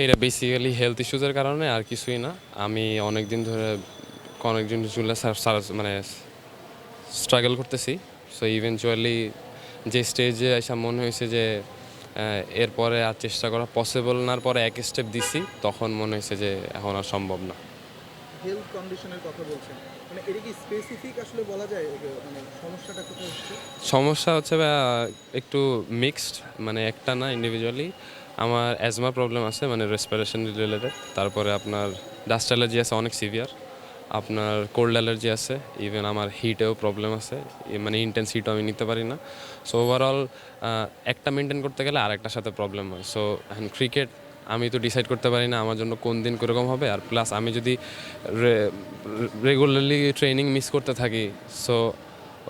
এটা basically health ইস্যুজের কারণে আর কিছুই না। আমি অনেক দিন ধরে অনেক দিন চুলে মানে স্ট্রাগল করতেছি। সো ইভেনচুয়ালি যে স্টেজে এসে মনে হয়েছে যে এরপরে আর চেষ্টা করা পসিবল নার পরে এক স্টেপ দিছি তখন মনে হয়েছে যে এখন আর সম্ভব না। হেলথ কন্ডিশনের কথা বলছেন। মানে এটা কি স্পেসিফিক আসলে বলা যায়? মানে সমস্যাটা কোথায় হচ্ছে? সমস্যা হচ্ছে একটু মিক্সড মানে একটা না ইন্ডিভিজুয়ালি আমার অ্যাজমা প্রবলেম আছে মানে রেসপিরেশন রিলেটেড তারপরে আপনার ডাস্ট অ্যালার্জি আছে, অনেক সিভিয়ার আপনার কোল্ড অ্যালার্জি আছে ইভেন আমার হিটেও প্রবলেম আছে মানে ইন্টেন্স হিটও আমি নিতে পারি না। সো ওভারঅল একটা মেনটেন করতে গেলে আরেকটার সাথে প্রবলেম হয়। সো এখন ক্রিকেট আমি তো ডিসাইড করতে পারি না আমার জন্য কোন দিন কীরকম হবে, আর প্লাস আমি যদি রেগুলারলি ট্রেনিং মিস করতে থাকি সো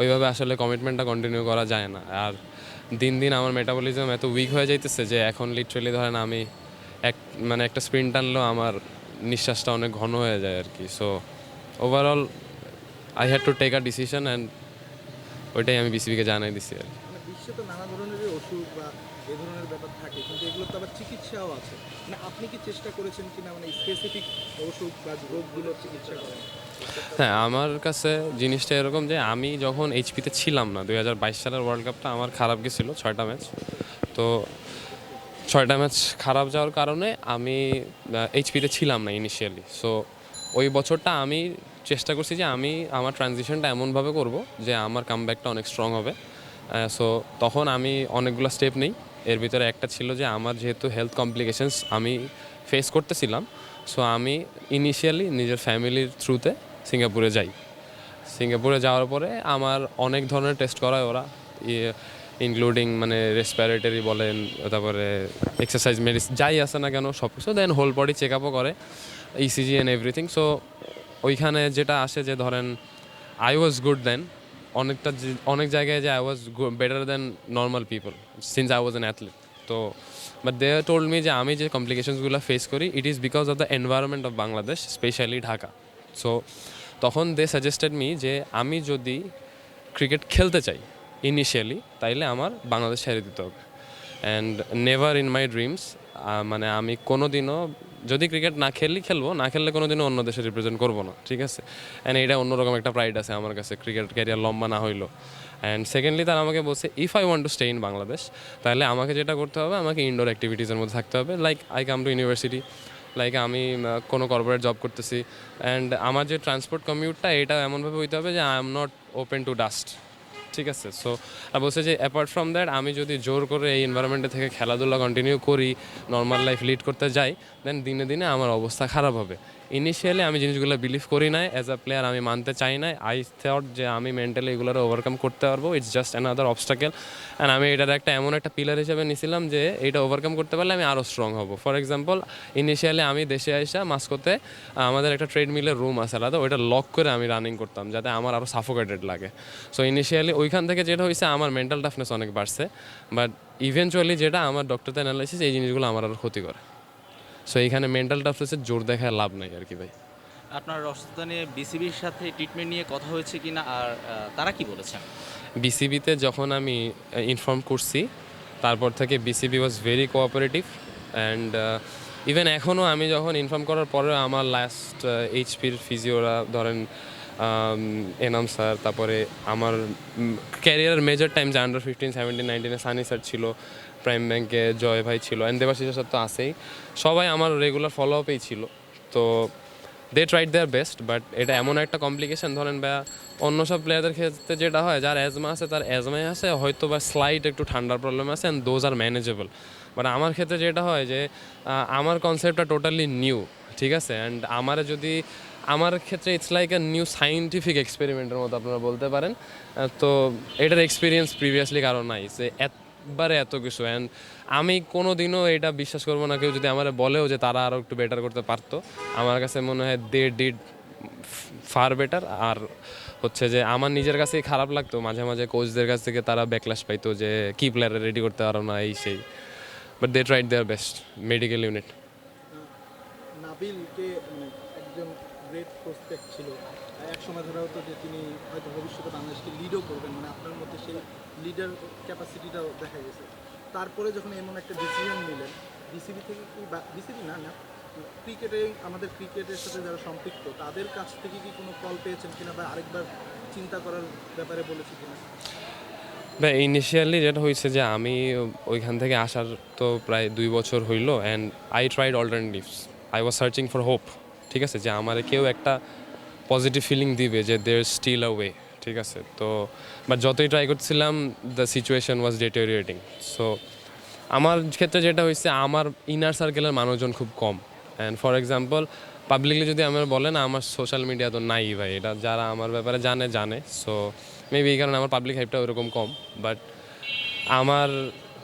ওইভাবে আসলে কমিটমেন্টটা কন্টিনিউ করা যায় না। আর দিন দিন আমার মেটাবলিজম এত উইক হয়ে যাইতেছে যে এখন লিটারেলি ধরেন আমি এক মানে একটা স্প্রিন্ট টানলেও আমার নিঃশ্বাসটা অনেক ঘন হয়ে যায় আর কি so overall I had to take a decision and ওইটাই আমি বিসিবিকে জানাই দিছি আর মানে বিশ্বে মানে আপনি কি চেষ্টা করেছেন কিনা মানে স্পেসিফিক ওষুধ বা রোগগুলোর চিকিৎসা করেন হ্যাঁ আমার কাছে জিনিসটা এরকম যে আমি যখন এইচপিতে ছিলাম না দু হাজার বাইশ সালের ওয়ার্ল্ড কাপটা আমার খারাপ গেছিল, ছয়টা ম্যাচ তো ছয়টা ম্যাচ খারাপ যাওয়ার কারণে আমি এইচপিতে ছিলাম না ইনিশিয়ালি সো ওই বছরটা আমি চেষ্টা করছি যে আমি আমার ট্রানজিশনটা এমনভাবে করব যে আমার কামব্যাকটা অনেক স্ট্রং হবে। সো তখন আমি অনেকগুলো স্টেপ নেই। এর ভিতরে একটা ছিল যে আমার যেহেতু হেলথ কমপ্লিকেশনস আমি ফেস করতেছিলাম। সো আমি ইনিশিয়ালি নিজের ফ্যামিলির থ্রুতে সিঙ্গাপুরে যাই। সিঙ্গাপুরে যাওয়ার পরে আমার অনেক ধরনের টেস্ট করায় ওরা। ইনক্লুডিং মানে রেসপিরেটরি বলেন, তারপরে এক্সারসাইজ মেডিসিন যাই আসে না কেন সব কিছু দেন হোল বডি চেক আপও করে ইসিজি অ্যান্ড এভরিথিং সো ওইখানে যেটা আসে যে ধরেন আই ওয়াজ গুড দেন অনেকটা অনেক জায়গায় যে I was better than normal people since I was an athlete তো বাট দে টোল্ড মি যে আমি যে কমপ্লিকেশনসগুলো ফেস করি it is because of the environment of Bangladesh specially Dhaka so তখন দে সাজেস্টেড মি যে আমি যদি ক্রিকেট খেলতে চাই ইনিশিয়ালি তাইলে আমার বাংলাদেশ ছেড়ে দিতে হবে। And never in my dreams মানে আমি কোনো দিনও যদি ক্রিকেট না খেললি খেলব, না খেললে কোনো দিনও অন্য দেশে রিপ্রেজেন্ট করব না, ঠিক আছে? অ্যান্ড এটা অন্যরকম একটা প্রাইড আছে আমার কাছে ক্রিকেট ক্যারিয়ার লম্বা না হইল অ্যান্ড সেকেন্ডলি তারা আমাকে বলছে if I want to stay in Bangladesh তাহলে আমাকে যেটা করতে হবে, আমাকে ইনডোর অ্যাক্টিভিটিসের মধ্যে থাকতে হবে like I come to university like আমি কোনো কর্পোরেট জব করতেছি। অ্যান্ড আমার যে ট্রান্সপোর্ট কমিউটটা এটা এমনভাবে হইতে হবে যে I am not open to dust ঠিক আছে? সো আর বলছে যে অ্যাপার্ট ফ্রম দ্যাট আমি যদি জোর করে এই এনভায়রনমেন্টে থেকে খেলাধুলা কন্টিনিউ করি নর্মাল লাইফ লিড করতে যাই দেন দিনে দিনে আমার অবস্থা খারাপ হবে। ইনিশিয়ালি আমি জিনিসগুলো বিলিভ করি নাই অ্যাজ আ প্লেয়ার আমি মানতে চাই না আই থট যে আমি মেন্টালি এগুলোর ওভারকাম করতে পারব। It's just another obstacle and আমি এটার একটা এমন একটা পিলার হিসেবে নিছিলাম যে এটা ওভারকাম করতে পারলে আমি আরও স্ট্রং হব। ফর এক্সাম্পল ইনিশিয়ালি আমি দেশে আইসা মাস্কোতে আমাদের একটা ট্রেডমিলের রুম আছে আলাদা ওইটা লক করে আমি রানিং করতাম, যাতে আমার আরও সাফোকেটেড লাগে। সো ইনিশিয়ালি ওইখান থেকে যেটা হয়েছে আমার মেন্টাল টাফনেস অনেক বাড়ছে। বাট ইভেনচুয়ালি যেটা আমার ডক্টরতে অ্যানালাইসিস এই জিনিসগুলো আমার আরও ক্ষতি করে। সো এইখানে মেন্টাল টাফনেসের জোর দেখায় লাভ নাই আর কি ভাই। আপনার অসুস্থতা নিয়ে বিসিবির সাথে ট্রিটমেন্ট নিয়ে কথা হয়েছে কি না আর তারা কি বলেছেন? বিসিবিতে যখন আমি ইনফর্ম করছি তারপর থেকে BCB was very cooperative and even এখনও আমি যখন ইনফর্ম করার পরে আমার লাস্ট এইচপির ফিজিওরা ধরেন এনাম স্যার তারপরে আমার ক্যারিয়ার মেজর টাইম যে আন্ডার ফিফটিন সেভেন্টিন নাইনটিনে সানি স্যার ছিল প্রাইম ব্যাংকে জয় ভাই ছিল অ্যান্ড দেবাশিস তো আছেই। সবাই আমার রেগুলার ফলো আপেই ছিল। তো they tried their best but এটা এমন একটা কমপ্লিকেশন ধরেন বা অন্য সব প্লেয়ারদের ক্ষেত্রে যেটা হয়, যার অ্যাজমা আছে, তার অ্যাজমাই আছে, হয়তো বা স্লাইট একটু ঠান্ডার প্রবলেম আছে and those are manageable but আমার ক্ষেত্রে যেটা হয় যে আমার কনসেপ্টটা টোটালি নিউ ঠিক আছে? অ্যান্ড আমার যদি, আমার ক্ষেত্রে it's like a new scientific এক্সপেরিমেন্টের মতো আপনারা বলতে পারেন। তো এটার এক্সপিরিয়েন্স প্রিভিয়াসলি কারও নাই। যে একবারে এত কিছু অ্যান্ড আমি কোনো দিনও এটা বিশ্বাস করব না, কেউ যদি আমার বলেও যে তারা আরও একটু বেটার করতে পারতো। আমার কাছে মনে হয় দে ডিড ফার বেটার আর হচ্ছে যে আমার নিজের কাছেই খারাপ লাগতো। মাঝে মাঝে কোচদের কাছ থেকে তারা ব্যাকলাস পাইতো যে, কি প্লেয়ার রেডি করতে পারো না, এই সেই। But they tried their best medical unit ছিল। এক সময় ধরা হতো যে তিনি হয়তো ভবিষ্যতে বাংলাদেশকে লিডও করবেন মানে আপনার মধ্যে সেই লিডার ক্যাপাসিটিটাও দেখা গেছে। তারপরে যখন এমন একটা ডিসিশন নিলেন বিসিবি থেকে কি বিসিবি না না ক্রিকেটে আমাদের ক্রিকেটের সাথে যারা সম্পৃক্ত, তাদের কাছ থেকে কি কোনো কল পেয়েছেন কিনা বা আরেকবার চিন্তা করার ব্যাপারে বলেছি কিনা? বা ইনিশিয়ালি যেটা হয়েছে যে আমি ওইখান থেকে আসার তো প্রায় দুই বছর হইল and I tried alternatives I was searching for hope ঠিক আছে? যে আমার কেউ একটা পজিটিভ ফিলিং দিবে যে দের স্টিল আ ওয়ে ঠিক আছে, তো বাট যতই ট্রাই করছিলাম the situation was deteriorating so আমার ক্ষেত্রে যেটা হয়েছে, আমার ইনার সার্কেলের মানুষজন খুব কম। অ্যান্ড ফর এক্সাম্পল পাবলিকলি যদি আমার বলেন, আমার সোশ্যাল মিডিয়া তো নাই ভাই, এটা যারা আমার ব্যাপারে জানে জানে। সো মেবি এই কারণে আমার পাবলিক হাইপটা ওরকম কম। বাট আমার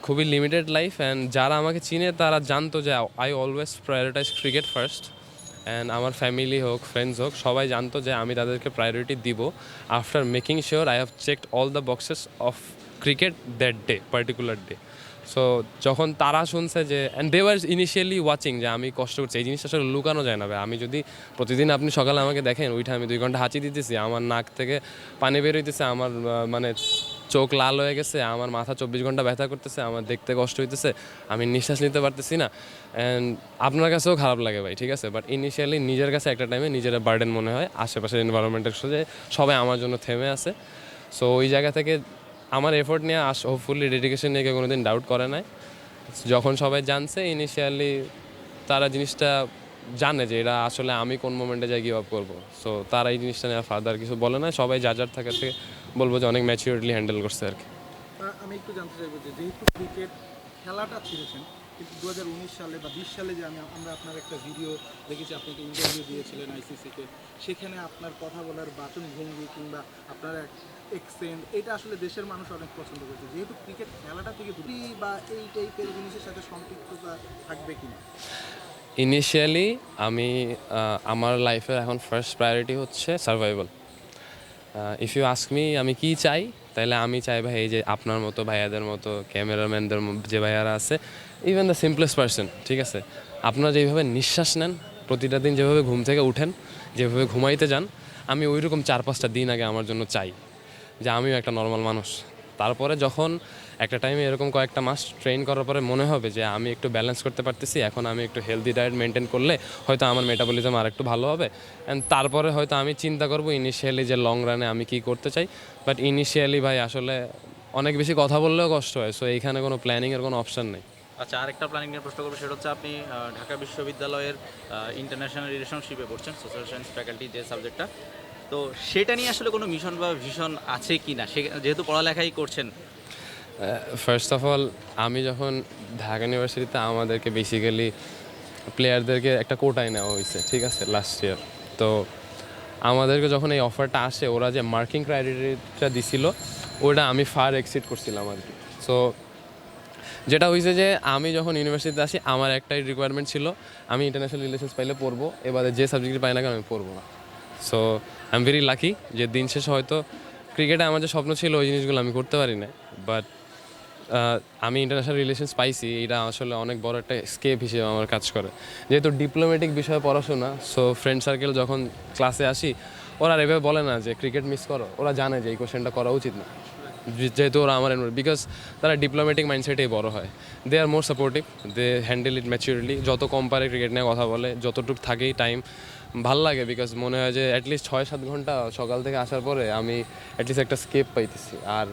খুবই লিমিটেড লাইফ অ্যান্ড যারা আমাকে চিনে, তারা জানতো যে I always prioritize cricket first and আমার ফ্যামিলি হোক ফ্রেন্ডস হোক, সবাই জানতো যে আমি তাদেরকে প্রায়োরিটি দিব। After making sure I have checked all the boxes of cricket that day particular day so যখন তারা শুনছে যে and they were initially watching যে আমি কষ্ট করছি, এই জিনিসটা আসলে লুকানো যায় না ভাই। আমি যদি প্রতিদিন আপনি সকালে আমাকে দেখেন, ওইটা আমি দুই ঘণ্টা হাঁচি দিতেছি, আমার নাক থেকে পানি বের হইতেছে, আমার মানে চোখ লাল হয়ে গেছে, আমার মাথা চব্বিশ ঘণ্টা ব্যথা করতেছে, আমার দেখতে কষ্ট হইতেছে, আমি নিঃশ্বাস নিতে পারতেছি না। অ্যান্ড আপনার কাছেও খারাপ লাগে ভাই, ঠিক আছে? বাট ইনিশিয়ালি নিজের কাছে একটা টাইমে নিজের বার্ডেন মনে হয়, আশেপাশের এনভায়রনমেন্টের সাথে সবাই আমার জন্য থেমে আছে। সো ওই জায়গা থেকে আমার এফোর্ট নিয়ে আস হোপফুলি ডেডিকেশন নিয়ে কেউ কোনোদিন ডাউট করে নাই। যখন সবাই জানছে ইনিশিয়ালি তারা জিনিসটা জানে যে এটা আসলে আমি কোন মোমেন্টে যাই গিভ আপ করব। সো তারা এই জিনিসটা নিয়ে ফার্দার কিছু বলে না সবাই যা যার থাকে থেকে বলব যে অনেক ম্যাচিউরলি হ্যান্ডেল করছে আর কি। আমি একটু জানতে চাইব যে যেহেতু ক্রিকেট খেলাটা ছেড়েছেন কিন্তু দু হাজার উনিশ সালে বা বিশ সালে যে আমি আমরা আপনার একটা ভিডিও দেখেছি আপনি আপনাকে ইন্টারভিউ দিয়েছিলেন আইসিসিতে সেখানে আপনার কথা বলার বাচন ভঙ্গি কিংবা আপনার এক্সেন্ট এটা আসলে দেশের মানুষ অনেক পছন্দ করেছে। যেহেতু ক্রিকেট খেলাটা থেকে দূরে বা এই টাইপের জিনিসের সাথে সম্পৃক্ততা থাকবে কিনা? ইনিশিয়ালি আমি আমার লাইফের এখন ফার্স্ট প্রায়োরিটি হচ্ছে survival if you ask me আমি কি চাই? তাহলে আমি চাই ভাই এই যে আপনার মতো, ভাইয়াদের মতো, ক্যামেরাম্যানদের যে ভাইয়ারা আছে ইভেন দ্য সিম্পলেস্ট পার্সন ঠিক আছে? আপনারা যেভাবে নিঃশ্বাস নেন, প্রতিটা দিন যেভাবে ঘুম থেকে উঠেন, যেভাবে ঘুমাইতে যান, আমি ওইরকম চার পাঁচটা দিন আগে আমার জন্য চাই যে আমিও একটা নর্মাল মানুষ। তারপরে যখন একটা টাইমে এরকম কয়েকটা মাস ট্রেন করার পরে মনে হবে যে আমি একটু ব্যালেন্স করতে পারতেছি, এখন আমি একটু হেলদি ডায়েট মেনটেন করলে হয়তো আমার মেটাবলিজম আর একটু ভালো হবে। অ্যান্ড তারপরে হয়তো আমি চিন্তা করব ইনিশিয়ালি যে লং রানে আমি কি করতে চাই। বাট ইনিশিয়ালি ভাই, আসলে অনেক বেশি কথা বললেও কষ্ট হয় সো এইখানে কোনো প্ল্যানিংয়ের কোনো অপশন নেই। আচ্ছা আরেকটা প্ল্যানিং নিয়ে প্রশ্ন করব, সেটা হচ্ছে আপনি ঢাকা বিশ্ববিদ্যালয়ের ইন্টারন্যাশনাল রিলেশনশিপে পড়ছেন সোশ্যাল সায়েন্স ফ্যাকাল্টি যে সাবজেক্টটা তো সেটা নিয়ে আসলে কোনো মিশন বা ভিশন আছে কি না সে, যেহেতু পড়ালেখাই করছেন ফার্স্ট অফ অল আমি যখন ঢাকা ইউনিভার্সিটিতে আমাদেরকে বেসিক্যালি প্লেয়ারদেরকে একটা কোটায় নেওয়া হয়েছে, ঠিক আছে লাস্ট ইয়ার তো আমাদেরকে যখন এই অফারটা আসে, ওরা যে মার্কিং ক্রাইটেরিয়াটা দিছিল ওটা আমি ফার এক্সিড করছিলাম আর কি। সো যেটা হয়েছে যে, আমি যখন ইউনিভার্সিটিতে আসি, আমার একটাই রিকোয়ারমেন্ট ছিল, আমি ইন্টারন্যাশনাল রিলেশনস পাইলে পড়ব, এবারে যে সাবজেক্ট পাই না কেন, আমি পড়ব না। So I am very lucky যে দিন শেষে হয়তো ক্রিকেটে আমার যে স্বপ্ন ছিল, ওই জিনিসগুলো আমি করতে পারি না বাট আমি ইন্টারন্যাশনাল রিলেশনস পাইছি, এটা আসলে অনেক বড় একটা স্কেপ হিসেবে আমার কাজ করে। যেহেতু ডিপ্লোম্যাটিক বিষয়ে পড়াশোনা সো ফ্রেন্ড সার্কেল যখন ক্লাসে আসি, ওরা আর এভাবে বলে না যে ক্রিকেট মিস করো, ওরা জানে যে এই কোশ্চেনটা করা উচিত না। যেহেতু ওরা আমার বিকজ তারা ডিপ্লোম্যাটিক মাইন্ডসেটেই বড় হয়। দে আর মোর সাপোর্টিভ দে হ্যান্ডেল ইট ম্যাচিউরলি যত কম পারে ক্রিকেট নিয়ে কথা বলে, যতটুকু থাকেই টাইম ভালো লাগে বিকজ মনে হয় যে অ্যাটলিস্ট ছয় সাত ঘণ্টা সকাল থেকে আসার পরে আমি অ্যাটলিস্ট একটা স্কেপ পাইতেছি। আর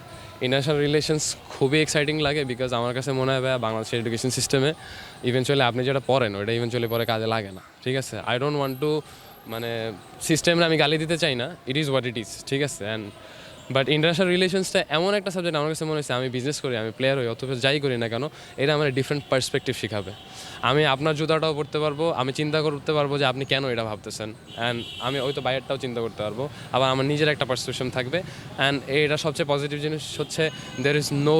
ইন্টারন্যাশনাল রিলেশনস খুবই এক্সাইটিং লাগে বিকজ আমার কাছে মনে হয়, ভাইয়া, বাংলাদেশের এডুকেশন সিস্টেমে ইভেনচুয়ালি আপনি যেটা পড়েন ওটা ইভেনচুয়ালি পরে কাজে লাগে না। ঠিক আছে? আই ডোন্ট ওয়ান্ট টু মানে সিস্টেমে আমি গালি দিতে চাই না। It is what it is ঠিক আছে? অ্যান্ড বাট ইন্টারন্যাশনাল রিলেশনসটা এমন একটা সাবজেক্ট আমার কাছে মনে হচ্ছে আমি বিজনেস করি, আমি প্লেয়ার হই অথবা যাই করি না কেন, এটা আমার ডিফারেন্ট পার্সপেক্টিভ শেখাবে। আমি আপনার জুতাটাও পড়তে পারব, আমি চিন্তা করতে পারব যে আপনি কেন এটা ভাবতেছেন। অ্যান্ড আমি হয়তো বাইরেরটাও চিন্তা করতে পারব, আবার আমার নিজের একটা পারসেপশন থাকবে। অ্যান্ড এটা সবচেয়ে পজিটিভ জিনিস হচ্ছে there is no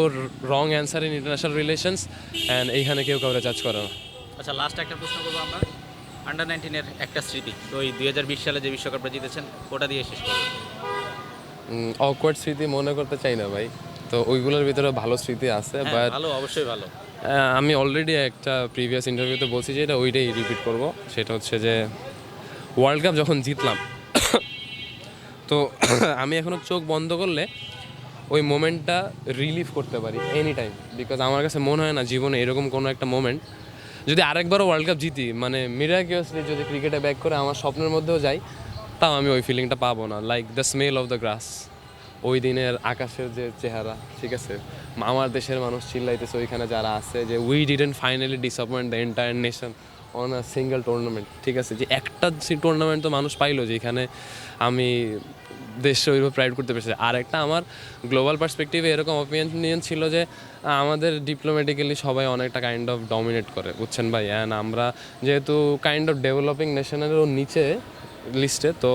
wrong answer in international relations and এইখানে কেউ কাউরে চার্জ করে না। আচ্ছা লাস্ট একটা প্রশ্ন করব আমরা। আন্ডার নাইনটিনের একটা স্মৃতি, তো ওই দুই সালে যে বিশ্বকাপটা জিতেছেন, ওটা দিয়ে শেষ করব। অকওয়ার্ড স্মৃতি মনে করতে চাই না ভাই। তো ওইগুলোর ভিতরে ভালো স্মৃতি আছে হ্যাঁ, বাট ভালো অবশ্যই ভালো। আমি অলরেডি একটা প্রিভিয়াস ইন্টারভিউতে বলছি যে এটা ওইটাই রিপিট করব। সেটা হচ্ছে যে ওয়ার্ল্ড কাপ যখন জিতলাম তো আমি এখনও চোখ বন্ধ করলে ওই মোমেন্টটা রিলিভ করতে পারি এনি টাইম বিকজ আমার কাছে মনে হয় না জীবনে এরকম কোনো একটা মোমেন্ট যদি আরেকবারও ওয়ার্ল্ড কাপ জিতি মানে মিরাকিউসলি যদি ক্রিকেটে ব্যাক করে আমার স্বপ্নের মধ্যেও যাই তাও আমি ওই ফিলিংটা পাবো না। Like the smell of the grass ওই দিনের আকাশের যে চেহারা, ঠিক আছে? আমার দেশের মানুষ চিল্লাইতেছে ওইখানে যারা আছে যে we didn't finally disappoint the entire nation on a single tournament ঠিক আছে? যে একটা টুর্নামেন্ট তো মানুষ পাইলো যেখানে আমি দেশে ওইভাবে প্রাইড করতে পেরেছি। আর একটা আমার গ্লোবাল পার্সপেক্টিভে এরকম অপিনিয়ন ছিল যে, আমাদের ডিপ্লোম্যাটিক্যালি সবাই অনেকটা কাইন্ড অফ ডমিনেট করে, বুঝছেন ভাই? অ্যান্ড আমরা যেহেতু কাইন্ড অফ ডেভেলপিং নেশনেরও নিচে লিস্টে তো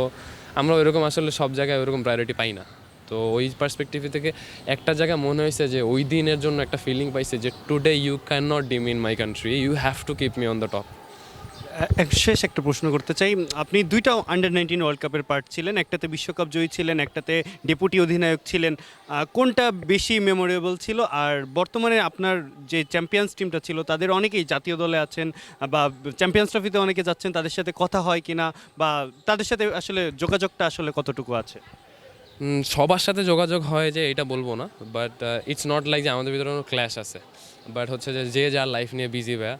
আমরা ওইরকম আসলে সব জায়গায় ওরকম প্রায়োরিটি পাই না। তো ওই পার্সপেক্টিভ থেকে একটা জায়গায় মনে হয়েছে যে ওই দিনের জন্য একটা ফিলিং পাইছে যে today you can not deem in my country you have to keep me on the top শেষ একটা প্রশ্ন করতে চাই। আপনি দুইটা আন্ডার নাইনটিন ওয়ার্ল্ড কাপের পার্ট ছিলেন, একটাতে বিশ্বকাপ জয়ী ছিলেন, একটাতে ডেপুটি অধিনায়ক ছিলেন। কোনটা বেশি মেমোরেবল ছিল? আর বর্তমানে আপনার যে চ্যাম্পিয়ন্স টিমটা ছিল, তাদের অনেকেই জাতীয় দলে আছেন বা চ্যাম্পিয়ন্স ট্রফিতে অনেকে যাচ্ছেন, তাদের সাথে কথা হয় কিনা বা তাদের সাথে আসলে যোগাযোগটা আসলে কতটুকু আছে? সবার সাথে যোগাযোগ হয় যে এটা বলব না বাট ইটস নট লাইক যে আমাদের ভিতরে ক্ল্যাশ আছে। বাট হচ্ছে যে যে যার লাইফ নিয়ে বিজি ভাইয়া।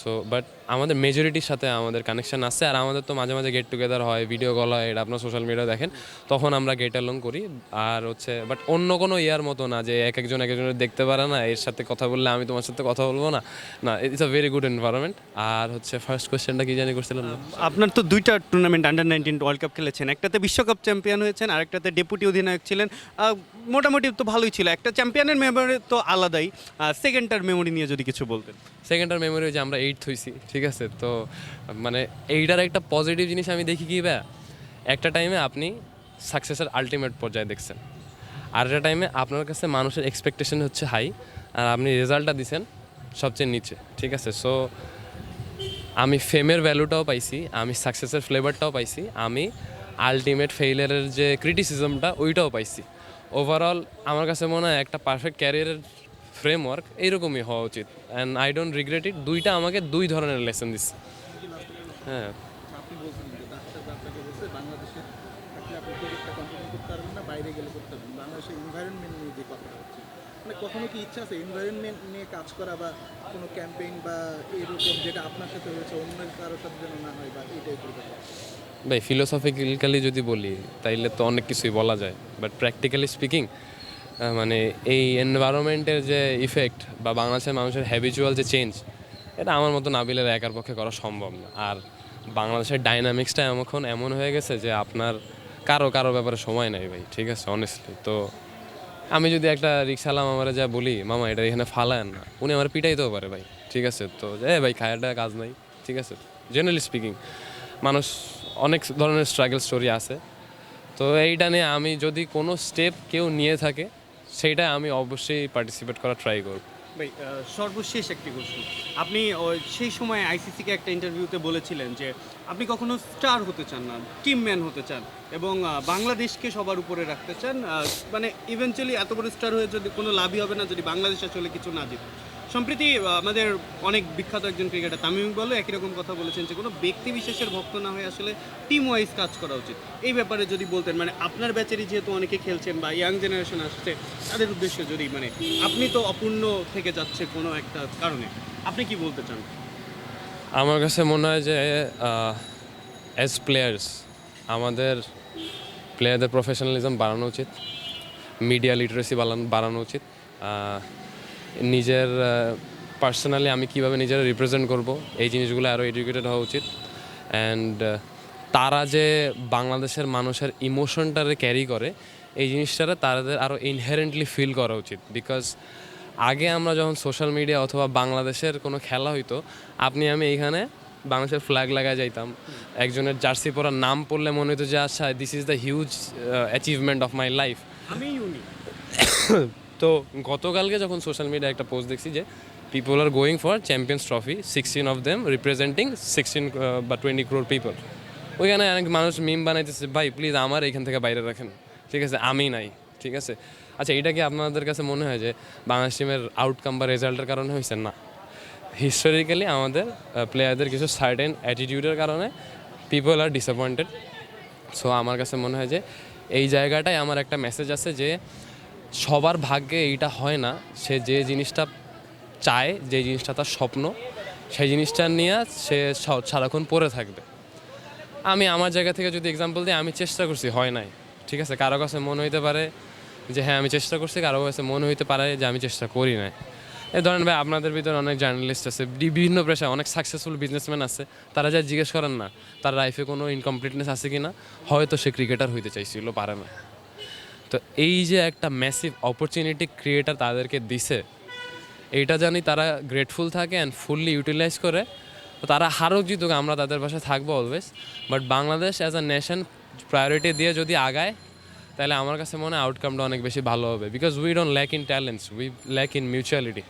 সো বাট আমাদের মেজরিটির সাথে আমাদের কানেকশন আছে আর আমাদের তো মাঝে মাঝে গেট টুগেদার হয় ভিডিও কল হয় এটা আপনার সোশ্যাল মিডিয়া দেখেন তখন আমরা গেট অ্যালং করি। আর হচ্ছে বাট অন্য কোনো ইয়ার মতো না যে এক একজন এক একজনের দেখতে পারে না এর সাথে কথা বললে আমি তোমার সাথে কথা বলব না। না it's a very good environment আর হচ্ছে ফার্স্ট কোয়েশ্চেনটা কি জানি করছিলেন? আপনার তো দুইটা tournament under nineteen world cup খেলেছেন একটাতে বিশ্বকাপ চ্যাম্পিয়ন হয়েছেন আর একটাতে ডেপুটি অধিনায়ক ছিলেন। মোটামুটি তো ভালোই ছিল একটা চ্যাম্পিয়নের মেমোরি তো আলাদাই। সেকেন্ডটার মেমোরি নিয়ে যদি কিছু বলতেন। সেকেন্ডটার মেমোরি যে আমরা এইট হইছি ঠিক আছে? তো মানে এইটার একটা পজিটিভ জিনিস আমি দেখি কি ব্যা একটা টাইমে আপনি সাকসেসের আলটিমেট পর্যায়ে দেখছেন। আর একটা টাইমে আপনার কাছে মানুষের এক্সপেকটেশন হচ্ছে হাই আর আপনি রেজাল্টটা দিছেন সবচেয়ে নিচে, ঠিক আছে? সো আমি ফেমের ভ্যালুটাও পাইছি, আমি সাকসেসের ফ্লেভারটাও পাইছি, আমি আলটিমেট ফেইলারের যে ক্রিটিসিজমটা ওইটাও পাইছি। ওভারঅল আমার কাছে মনে হয় একটা পারফেক্ট ক্যারিয়ারের ফ্রেমওয়ার্ক এইরকমই হওয়া উচিত। And I don't regret it দুইটা আমাকে দুই ধরনের লেসন দিচ্ছে হ্যাঁ। মানে কখনো কি ইচ্ছা আছে এনভায়রনমেন্ট নিয়ে কাজ করা বা কোনো ক্যাম্পেইন বা এরকম যেটা আপনার সাথে হয়েছে অন্য কারোর সাথে যেন না হয় বা এই টাইপের ভাই ফিলোসফিক্যালি যদি বলি তাইলে তো অনেক কিছুই বলা যায়। বাট প্র্যাকটিক্যালি স্পিকিং মানে এই এনভায়রনমেন্টের যে ইফেক্ট বা বাংলাদেশের মানুষের হ্যাবিচুয়াল যে চেঞ্জ এটা আমার মতো নাবিলের একার পক্ষে করা সম্ভব না। আর বাংলাদেশের ডাইনামিক্সটা এখন এমন হয়ে গেছে যে আপনার কারও কারও ব্যাপারে সময় নাই ভাই, ঠিক আছে? অনেস্টলি তো আমি যদি একটা রিক্সালাম আমার যা বলি, মামা, এটা এখানে ফালায় না। উনি আমার পিটাইতেও পারে ভাই, ঠিক আছে? তো, এ ভাই খায়াটা কাজ নাই। ঠিক আছে? জেনারেলি স্পিকিং মানুষ অনেক ধরনের স্ট্রাগল স্টোরি আছে। তো এইটা নিয়ে আমি যদি কোনো স্টেপ কেউ নিয়ে থাকে সেইটা আমি অবশ্যই পার্টিসিপেট করা ট্রাই করব। ভাই সর্বশেষ একটি প্রশ্ন। আপনি সেই সময় আইসিসিকে একটা ইন্টারভিউতে বলেছিলেন যে, আপনি কখনো স্টার হতে চান না টিম ম্যান হতে চান এবং বাংলাদেশকে সবার উপরে রাখতে চান মানে ইভেনচুয়ালি এত বড় স্টার হয়ে যদি কোনো লাভই হবে না, যদি বাংলাদেশ আসলে কিছু না জিতে সম্প্রতি আমাদের অনেক বিখ্যাত একজন ক্রিকেটার তামিম বলো একই রকম কথা বলেছেন যে কোনো ব্যক্তি বিশেষের ভক্ত না হয়ে আসলে টিম ওয়াইজ কাজ করা উচিত। এই ব্যাপারে যদি বলতেন মানে আপনার ব্যাচেরই যেহেতু অনেকে খেলছেন বা ইয়াং জেনারেশন আসছে, তাদের উদ্দেশ্য যদি মানে আপনি তো অপূর্ণ থেকে যাচ্ছে কোনো একটা কারণে, আপনি কি বলতে চান? আমার কাছে মনে হয় যে অ্যাজ প্লেয়ার্স আমাদের প্লেয়ারদের প্রফেশনালিজম বাড়ানো উচিত মিডিয়া লিটারেসি বাড়ানো উচিত। নিজের পার্সোনালি আমি কীভাবে নিজের রিপ্রেজেন্ট করব এই জিনিসগুলো আরও এডুকেটেড হওয়া উচিত। অ্যান্ড তারা যে বাংলাদেশের মানুষের ইমোশনটারে ক্যারি করে এই জিনিসটারে তাদের আরও ইনহেরেন্টলি ফিল করা উচিত। বিকজ আগে আমরা যখন সোশ্যাল মিডিয়া অথবা বাংলাদেশের কোনো খেলা হইতো আপনি আমি এইখানে বাংলাদেশের ফ্ল্যাগ লাগায় যাইতাম। একজনের জার্সি পরার নাম পড়লে মনে হতো যে আচ্ছা this is the huge achievement of my life আমি তো গতকালকে যখন সোশ্যাল মিডিয়ায় একটা পোস্ট দেখছি যে people are going for champions trophy sixteen of them representing sixteen বা টোয়েন্টি ক্রোর পিপল ওইখানে অনেক মানুষ মিম বানাইতেছে, ভাই প্লিজ আমার এখান থেকে বাইরে রাখেন। ঠিক আছে, আমি নাই, ঠিক আছে? আচ্ছা এটা কি আপনাদের কাছে মনে হয় যে বাংলাদেশ টিমের আউটকাম বা রেজাল্টের কারণে হয়েছে? না। হিস্টোরিক্যালি আমাদের প্লেয়ারদের কিছু সার্টেন অ্যাটিটিউডের কারণে পিপল আর ডিসঅ্যাপয়েন্টেড সো আমার কাছে মনে হয় যে এই জায়গাটায় আমার একটা মেসেজ আছে যে সবার ভাগ্যে এইটা হয় না। সে যে জিনিসটা চায়, যে জিনিসটা তার স্বপ্ন, সেই জিনিসটা নিয়ে সে সারাক্ষণ পড়ে থাকবে। আমি আমার জায়গা থেকে যদি এক্সাম্পল দিই, আমি চেষ্টা করছি, হয় নাই। ঠিক আছে? কারও কাছে মনে হইতে পারে যে হ্যাঁ আমি চেষ্টা করছি, কারও কাছে মনে হইতে পারে যে, আমি চেষ্টা করি নাই। এই ধরেন ভাই, আপনাদের ভিতরে অনেক জার্নালিস্ট আছে বিভিন্ন পেশায় অনেক সাকসেসফুল বিজনেসম্যান আছে। তারা যা জিজ্ঞেস করেন না, তার লাইফে কোনো ইনকমপ্লিটনেস আছে কি না হয়তো সে ক্রিকেটার হইতে চাইছিল, পারে না। তো এই যে একটা ম্যাসিভ অপরচুনিটি ক্রিয়েটার তাদেরকে দিছে, এইটা জানি তারা গ্রেটফুল থাকে অ্যান্ড ফুললি ইউটিলাইজ করে। তারা হারক জিতুক, আমরা তাদের পাশে থাকব always but Bangladesh as a nation priority দিয়ে যদি আগায়, তাহলে আমার কাছে মনে হয় আউটকামটা অনেক বেশি ভালো হবে। Because we don't lack in talents we lack in mutuality